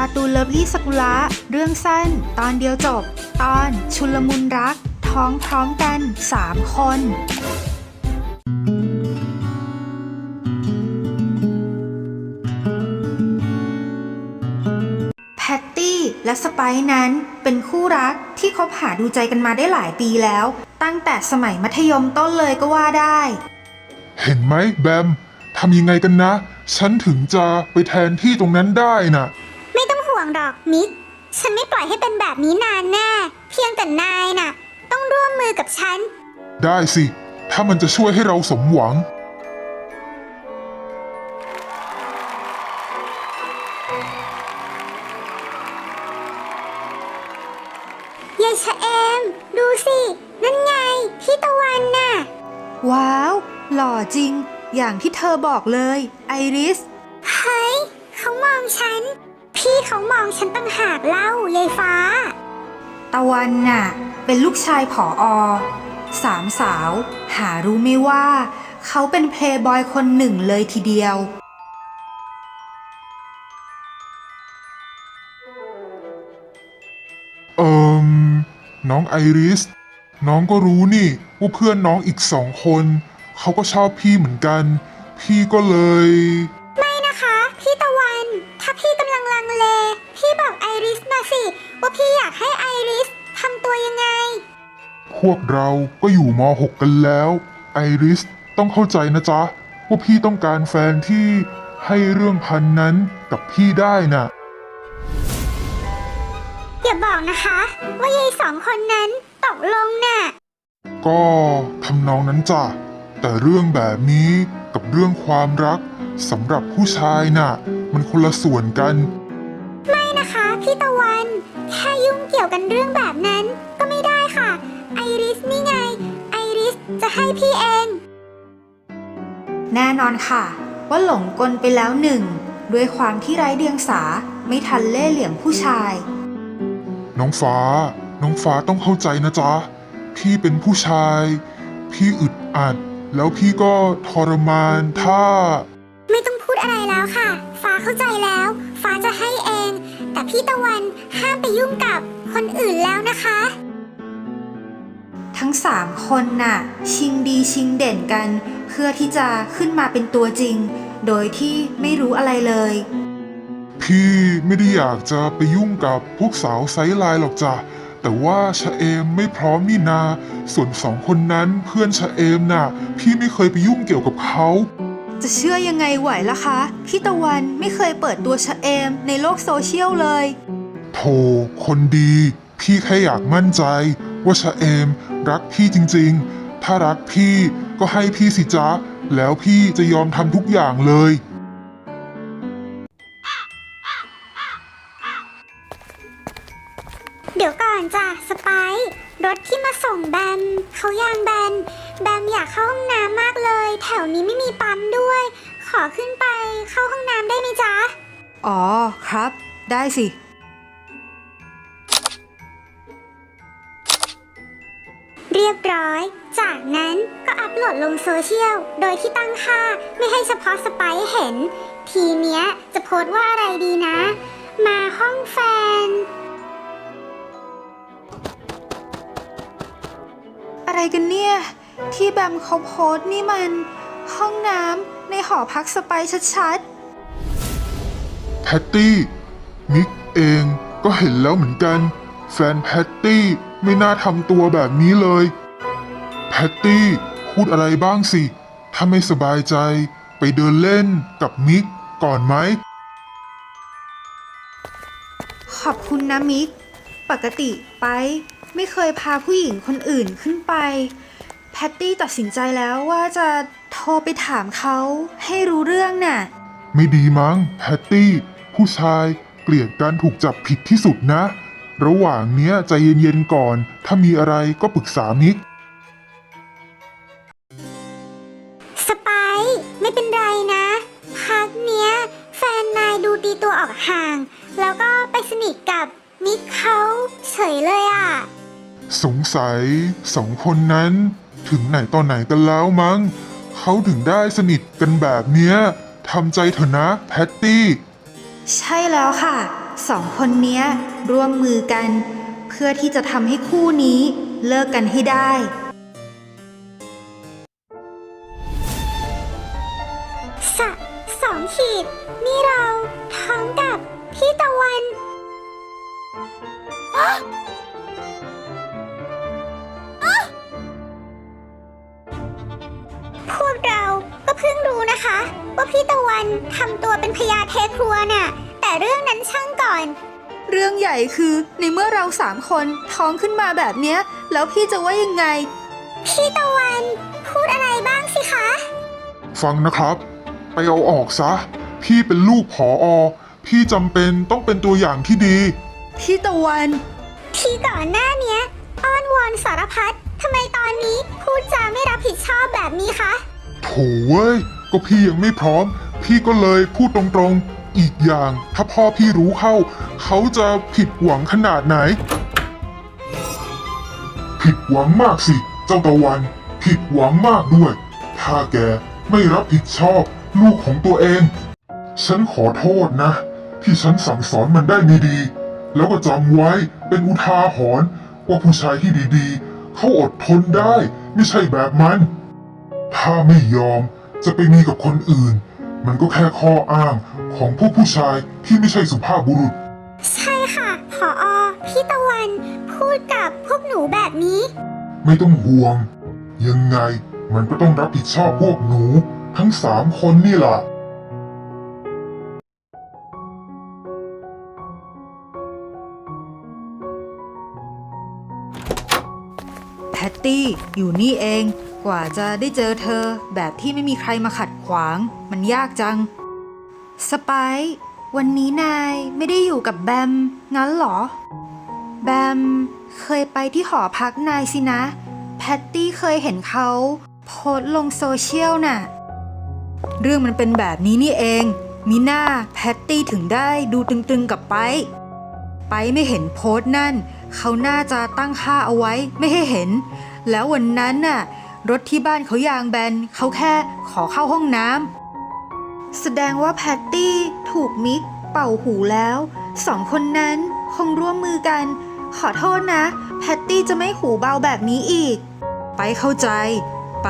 การ์ตูนเลิฟลี่สกุละเรื่องสั้น ตอนเดียวจบ ตอนชุลมุนรัก ท้องพร้อมกัน 3 คน แพตตี้และสไปซ์นั้นเป็นคู่รักที่คบหาดูใจกันมาได้หลายปีแล้ว ตั้งแต่สมัยมัธยมต้นเลยก็ว่าได้ เห็นไหมแบมทำยังไงกันนะ ฉันถึงจะไปแทนที่ตรงนั้นได้น่ะไม่ต้อง ห่วงหรอกมิก ฉันไม่ปล่อยให้เป็นแบบนี้นานแน่ เพียงแต่นายน่ะ ต้องร่วมมือกับฉัน ได้สิ ถ้ามันจะช่วยให้เราสมหวัง ยายชะเอม ดูสิ นั่นไง พี่ตะวันน่ะ ว้าว หล่อจริง อย่างที่เธอบอกเลย ไอริส เฮ้ย เขามองฉัน พี่เขามองฉันตั้งหากเล่ายายฟ้า ตะวันน่ะ เป็นลูกชายผออสามสาว หารู้ไม่ว่า เขาเป็นเพลย์บอยคนหนึ่งเลยทีเดียว เอิมน้องไอริส น้องก็รู้นี่ว่าเพื่อนน้องอีกสองคน เขาก็ชอบพี่เหมือนกัน พี่ก็เลย ว่าพี่อยากให้ไอริสทำตัวยังไง พวกเราก็อยู่ม .6 กันแล้ว ไอริสต้องเข้าใจนะจ๊ะ ว่าพี่ต้องการแฟนที่ให้เรื่องพันนั้นกับพี่ได้น่ะ อย่าบอกนะคะ ว่ายายสองคนนั้นตกลงน่ะ ก็ทำนองนั้นจ้ะ แต่เรื่องแบบนี้กับเรื่องความรักสำหรับผู้ชายน่ะ มันคนละส่วนกัน ไม่นะคะ พี่ตะวัน แค่ยุ่งเกี่ยวกันเรื่องแบบนั้น ก็ไม่ได้ค่ะ ไอริสนี่ไง ไอริสจะให้พี่เอง แน่นอนค่ะ ว่าหลงกลไปแล้วหนึ่ง ด้วยความที่ไร้เดียงสาไม่ทันเล่ห์เหลี่ยมผู้ชาย น้องฟ้า น้องฟ้าต้องเข้าใจนะจ๊ะ พี่เป็นผู้ชาย พี่อึดอัด แล้วพี่ก็ทรมานถ้า ไม่ต้องพูดอะไรแล้วค่ะ ฟ้าเข้าใจแล้ว ฟ้าจะให้เอง แต่พี่ตะวันห้ามไปยุ่งกับคนอื่นแล้วนะคะ ทั้งสามคนน่ะ ชิงดีชิงเด่นกัน เพื่อที่จะขึ้นมาเป็นตัวจริง โดยที่ไม่รู้อะไรเลย พี่ไม่ได้อยากจะไปยุ่งกับพวกสาวไซส์ไลน์หรอกจ้ะแต่ว่าชะเอมไม่พร้อมนี่นา ส่วนสองคนนั้นเพื่อนชะเอมน่ะ พี่ไม่เคยไปยุ่งเกี่ยวกับเขา จะเชื่อยังไงไหวล่ะคะ พี่ตะวันไม่เคยเปิดตัวชะเอมในโลกโซเชียลเลย โธ่คนดี พี่แค่อยากมั่นใจ ว่าชะเอม รักพี่จริงๆ ถ้ารักพี่ก็ให้พี่สิจ๊ะ แล้วพี่จะยอมทำทุกอย่างเลย เดี๋ยวก่อนจ้ะสไปซ์รถที่มาส่งแบมเขายางแบนแบมอยากเข้าห้องน้ำมากเลย แถวนี้ไม่มีปั๊มด้วย ขอขึ้นไปเข้าห้องน้ำได้ไหมจ๊ะ อ๋อครับ ได้สิ เรียบร้อย จากนั้นก็อัพโหลดลงโซเชียล โดยที่ตั้งค่าไม่ให้เฉพาะสไปซ์เห็น ทีเนี้ยจะโพสต์ว่าอะไรดีนะ มาห้องแฟน อะไรกันเนี่ย ที่แบมเขาโพสต์นี่มัน ห้องน้ำในหอพักสไปซ์ชัดแพตตี้ มิกเองก็เห็นแล้วเหมือนกัน แฟนแพตตี้ไม่น่าทำตัวแบบนี้เลย แพตตี้พูดอะไรบ้างสิ ถ้าไม่สบายใจไปเดินเล่นกับมิกก่อนไหม ๆ ขอบคุณนะมิก ปกติไป ไม่เคยพาผู้หญิงคนอื่นขึ้นไป แพตตี้ตัดสินใจแล้วว่าจะโทรไปถามเขาให้รู้เรื่องน่ะ ไม่ดีมั้งแพตตี้ ผู้ชายเกลียดการถูกจับผิดที่สุดนะ ระหว่างเนี้ยใจเย็นๆก่อน ถ้ามีอะไรก็ปรึกษามิก สไปซ์ไม่เป็นไรนะพักเนี้ย แฟนนายดูตีตัวออกห่าง แล้วก็ไปสนิทกับมิกเขาเฉยเลยอะ สงสัยสองคนนั้น ถึงไหนตอนไหนกันแล้วมั้งเขาถึงได้สนิทกันแบบเนี้ยทำใจเถอะนะแพตตี้ ใช่แล้วค่ะ สองคนเนี้ยร่วมมือกัน เพื่อที่จะทำให้คู่นี้เลิกกันให้ได้ เป็นพญาเทครัวน่ะ แต่เรื่องนั้นช่างก่อน เรื่องใหญ่คือในเมื่อเราสามคนท้องขึ้นมาแบบเนี้ย แล้วพี่จะว่ายังไง พี่ตะวัน พูดอะไรบ้างสิคะ ฟังนะครับ ไปเอาออกซะ พี่เป็นลูกผออ พี่จำเป็นต้องเป็นตัวอย่างที่ดี พี่ตะวัน ที่ก่อนหน้าเนี้ย อ้อนวอนสารพัดทำไมตอนนี้พูดจาไม่รับผิดชอบแบบนี้คะ โถเว้ย ก็พี่ยังไม่พร้อม พี่ก็เลยพูดตรงๆ อีกอย่าง ถ้าพ่อพี่รู้เข้า เขาจะผิดหวังขนาดไหน ผิดหวังมากสิ เจ้าตะวัน ผิดหวังมากด้วย ถ้าแกไม่รับผิดชอบ ลูกของตัวเอง ฉันขอโทษนะ ที่ฉันสั่งสอนมันได้ไม่ดี แล้วก็จำไว้เป็นอุทาหรณ์ว่าผู้ชายที่ดีๆ เขาอดทนได้ ไม่ใช่แบบมัน ถ้าไม่ยอมจะไปมีกับคนอื่น มันก็แค่ข้ออ้างของพวกผู้ชายที่ไม่ใช่สุภาพบุรุษ ใช่ค่ะผออพี่ตะวันพูดกับพวกหนูแบบนี้ ไม่ต้องห่วง ยังไงมันก็ต้องรับผิดชอบพวกหนู ทั้งสามคนนี่ล่ะแพตตี้อยู่นี่เอง กว่าจะได้เจอเธอแบบที่ไม่มีใครมาขัดขวาง มันยากจัง สไปซ์วันนี้นายไม่ได้อยู่กับแบม งั้นเหรอ แบม เคยไปที่หอพักนายสินะ แพตตี้เคยเห็นเขาโพสลงโซเชียลน่ะ เรื่องมันเป็นแบบนี้นี่เอง มีหน้าแพตตี้ถึงได้ดูตึงๆกับไป ไปไม่เห็นโพสต์นั่น เขาน่าจะตั้งค่าเอาไว้ไม่ให้เห็น แล้ววันนั้นน่ะ รถที่บ้านเขายางแบนเขาแค่ขอเข้าห้องน้ำแสดงว่าแพตตี้ถูกมิกเป่าหูแล้วสองคนนั้นคงร่วมมือกัน ขอโทษนะ แพตตี้จะไม่หูเบาแบบนี้อีก ไปเข้าใจ ไป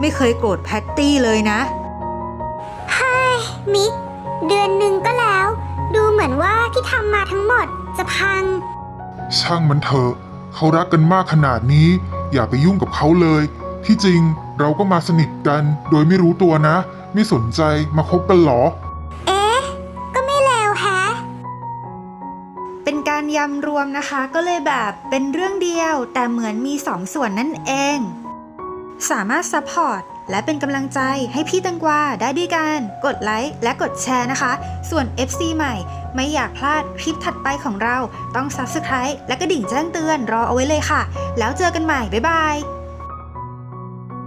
ไม่เคยโกรธแพตตี้เลยนะมิก เดือนหนึ่งก็แล้ว ดูเหมือนว่าที่ทำมาทั้งหมดจะพัง ช่างมันเถอะเขารักกันมากขนาดนี้ อย่าไปยุ่งกับเขาเลย ที่จริงเราก็มาสนิทกันโดยไม่รู้ตัวนะ ไม่สนใจมาคบกันเหรอ เอ๊ะ ก็ไม่เลวแฮะ เป็นการยำรวมนะคะก็เลยแบบเป็นเรื่องเดียว แต่เหมือนมีสองส่วนนั่นเอง สามารถซัพพอร์ตและเป็นกำลังใจให้พี่ตังกวาได้ด้วยการกดไลค์และกดแชร์นะคะ ส่วน FC ใหม่ ไม่อยากพลาดคลิปถัดไปของเราต้อง Subscribe และกระดิ่งแจ้งเตือนรอเอาไว้เลยค่ะ แล้วเจอกันใหม่ บ๊ายบาย